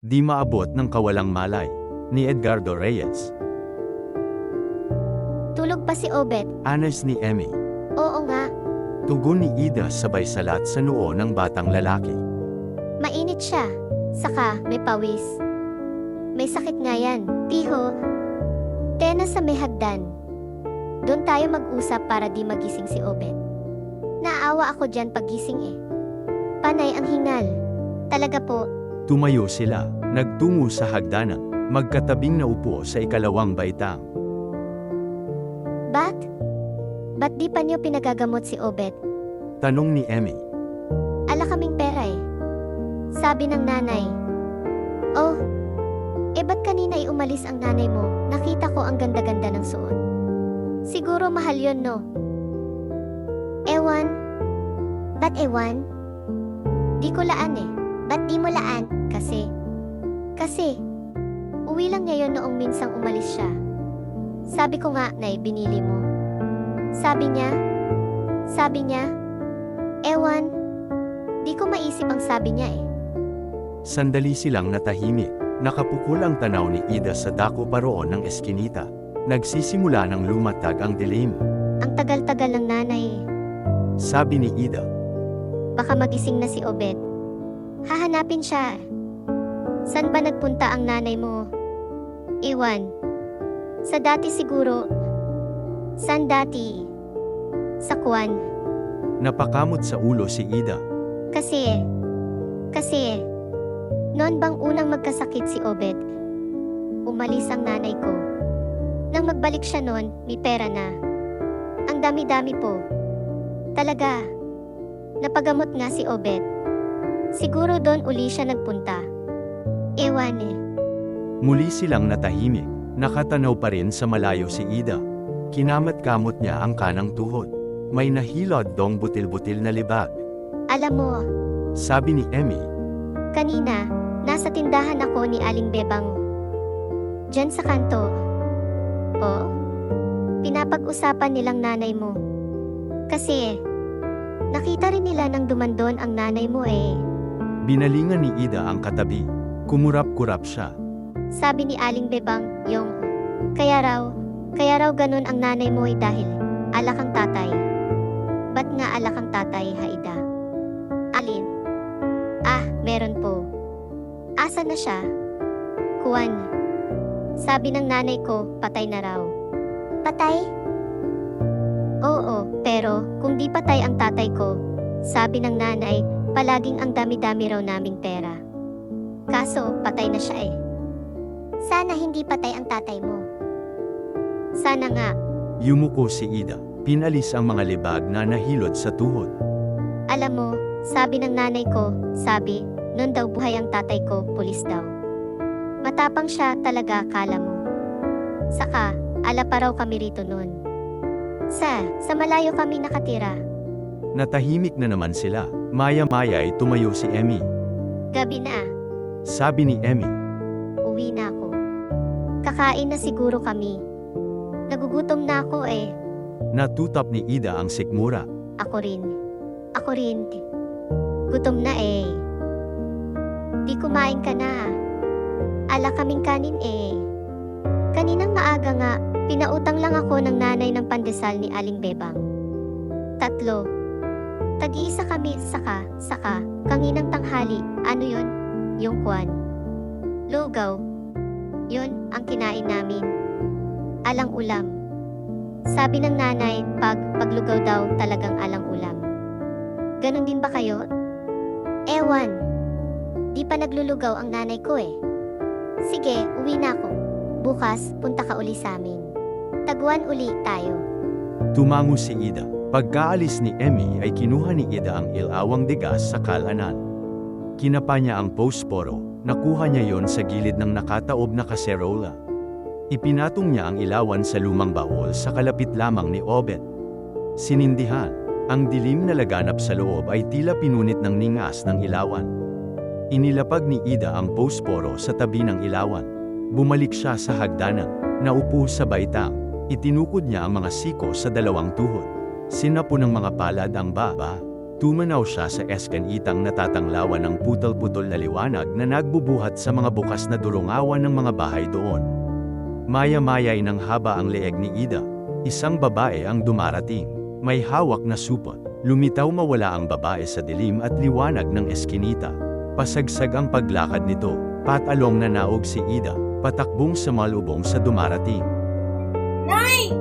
Di maabot ng kawalang malay, ni Edgardo Reyes. Tulog pa si Obet. Anas ni Emmy. Oo nga, Tugon ni Ida sabay salat sa noo ng batang lalaki. mainit siya. Saka, may pawis. May sakit nga yan. Tiho. Tena sa may hagdan. Doon tayo mag-usap para di magising si Obet. Naawa ako dyan pagising eh. Panay ang hingal. Talaga po, Tumayo sila, nagtungo sa hagdanan, magkatabing naupo sa ikalawang baitang. Bat? Ba't di pa niyo pinagagamot si Obet? Tanong ni Emmy. Ala kaming pera eh. Sabi ng nanay. Oh, eh ba't kanina ay umalis ang nanay mo? Nakita ko ang ganda-ganda ng suot. Siguro mahal yon no? Ewan. Ba't ewan? Di ko laan eh. Ba't di mo laan? Kasi. Kasi. Uwi lang niya yun noong minsang umalis siya. Sabi ko nga, nay, binili mo. Sabi niya, sabi niya, ewan, di ko maisip ang sabi niya eh. Sandali silang natahimik, nakapukol ang tanaw ni Ida sa dako paroon ng eskinita. Nagsisimula ng lumatag ang dilim. Ang tagal-tagal ng nanay eh. Sabi ni Ida, Baka magising na si Obed. Hahanapin siya. San ba nagpunta ang nanay mo? Iwan. Sa dati siguro. San dati? Sa Kwan. napakamot sa ulo si Ida. Kasi. Kasi. Noon bang unang magkasakit si Obed? Umalis ang nanay ko. Nang magbalik siya noon, may pera na. Ang dami-dami po. Talaga. Napagamot nga si Obed. Siguro doon uli siya nagpunta. Ewan eh. Muli silang natahimik, nakatanaw pa rin sa malayo si Ida. Kinamat-kamot niya ang kanang tuhod. May nahilod dong butil-butil na libag. Alam mo, Sabi ni Emmy, kanina, nasa tindahan ako ni Aling Bebang. Diyan sa kanto. Po? Pinapag-usapan nilang nanay mo. Kasi, nakita rin nila nang dumandon ang nanay mo eh. Binalingan ni Ida ang katabi. Kumurap-kurap siya. Sabi ni Aling Bebang, yung, kaya raw, kaya raw ganun ang nanay mo ay dahil, alak ang tatay. Ba't nga alak ang tatay, Haida? Alin? Ah, meron po. Asa na siya? Kuwan. Sabi ng nanay ko, patay na raw. Patay? Oo, pero kung di patay ang tatay ko, sabi ng nanay, palaging ang dami-dami raw naming pera. Kaso, patay na siya eh. Sana hindi patay ang tatay mo. Sana nga, Yumuko si Ida. Pinalis ang mga libag na nahilod sa tuhod. alam mo, sabi ng nanay ko, sabi, noon daw buhay ang tatay ko, pulis daw. Matapang siya talaga, kala mo. Saka, ala pa raw kami rito noon. Sa, sa malayo kami nakatira. Natahimik na naman sila. Maya-maya ay tumayo si Emmy. Gabi na, Sabi ni Emmy, uwi na ako. Kakain na siguro kami. Nagugutom na ako eh. natutap ni Ida ang sikmura. Ako rin. Ako rin. Gutom na eh. Di kumain ka na. Ala kaming kanin eh. Kaninang maaga nga, pinautang lang ako ng nanay ng pandesal ni Aling Bebang. Tatlo. Tag-iisa kami, saka, saka, kanginang tanghali, ano yun? Yung kwan. Lugaw. Yun, ang kinain namin. Alang ulam. Sabi ng nanay, pag paglugaw daw talagang alang ulam. Ganon din ba kayo? Ewan. Di pa naglulugaw ang nanay ko eh. Sige, uwi na ako. Bukas, punta ka uli sa amin. Taguan uli tayo. Tumango si Ida. Pagkaalis ni Emmy ay kinuha ni Ida ang ilawang digas sa kalanan. Kinapa niya ang posporo, nakuha niya yon sa gilid ng nakataob na kaserola. Ipinatong niya ang ilawan sa lumang baol sa kalapit lamang ni Obed. Sinindihan, ang dilim na laganap sa loob ay tila pinunit ng ningas ng ilawan. Inilapag ni Ida ang posporo sa tabi ng ilawan. Bumalik siya sa hagdanan, naupo sa baitang. Itinukod niya ang mga siko sa dalawang tuhod. Sinapo ng mga palad ang baba. Tumanaw siya sa eskanitang natatanglawan ng putol-putol na liwanag na nagbubuhat sa mga bukas na durungawan ng mga bahay doon. Maya-maya ng haba ang leeg ni Ida. Isang babae ang dumarating. May hawak na supot. Lumitaw mawala ang babae sa dilim at liwanag ng eskinita. Pasagsag ang paglakad nito. Patalong na naog si Ida. Patakbong sa malubong sa dumarating. Nay!